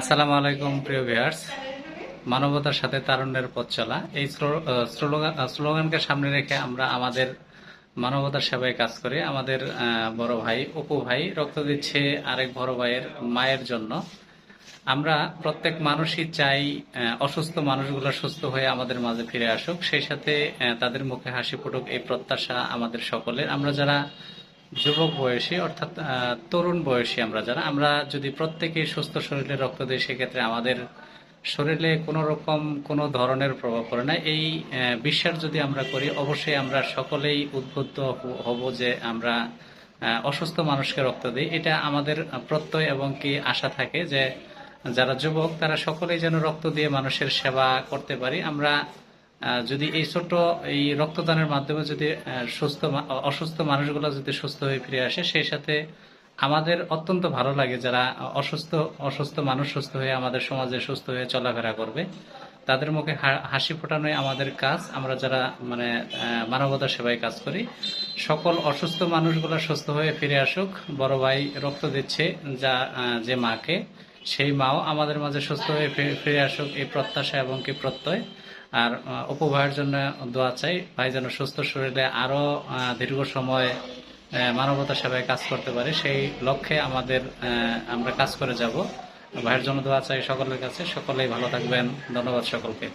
আসসালামু আলাইকুম, প্রিয় ভিউয়ার্স। মানবতার সাথে তারুণ্যের পথ চলা। এই স্লোগান স্লোগানকে সামনে রেখে আমরা আমাদের মানবতার সেবায় কাজ করি। আমাদের বড় ভাই অপু ভাই রক্ত দিচ্ছে আরেক বড় ভাইয়ের মায়ের জন্য। আমরা প্রত্যেক মানুষই চাই অসুস্থ মানুষগুলো সুস্থ হয়ে আমাদের মাঝে ফিরে আসুক। সেই সাথে তাদের মুখে হাসি ফুটুক, এই প্রত্যাশা আমাদের সকলের। আমরা যারা যুবক বয়সী, অর্থাৎ তরুণ বয়সী আমরা যারা, আমরা যদি প্রত্যেকেই সুস্থ শরীরে রক্ত দিই, সেক্ষেত্রে আমাদের শরীরে কোনো রকম কোনো ধরনের প্রভাব পড়ে না। এই বিশ্বাস যদি আমরা করি, অবশ্যই আমরা সকলেই উদ্বুদ্ধ হব যে আমরা অসুস্থ মানুষকে রক্ত দিই। এটা আমাদের প্রত্যয় এবং কি আশা থাকে যে, যারা যুবক, তারা সকলেই যেন রক্ত দিয়ে মানুষের সেবা করতে পারি। আমরা যদি এই ছোট এই রক্তদানের মাধ্যমে যদি সুস্থ অসুস্থ মানুষগুলো যদি সুস্থ হয়ে ফিরে আসে, সেই সাথে আমাদের অত্যন্ত ভালো লাগে যারা অসুস্থ অসুস্থ মানুষ সুস্থ হয়ে আমাদের সমাজে সুস্থ হয়ে চলাফেরা করবে। তাদের মুখে হাসি ফোটানোই আমাদের কাজ। আমরা যারা মানে মানবতা সেবায় কাজ করি, সকল অসুস্থ মানুষগুলো সুস্থ হয়ে ফিরে আসুক। বড় ভাই রক্ত দিচ্ছে যা যে মাকে, সেই মাও আমাদের মাঝে সুস্থ হয়ে ফিরে আসুক। এই প্রত্যাশা এবং কি প্রত্যয়। আর অপু জন্য দোয়া চাই। ভাই যেন সুস্থ শরীরে আরও দীর্ঘ সময় মানবতা সেবায় কাজ করতে পারে, সেই লক্ষ্যে আমাদের আমরা কাজ করে যাব। ভাইয়ের জন্য দোয়া চাই সকলের কাছে। সকলেই ভালো থাকবেন। ধন্যবাদ সকলকে।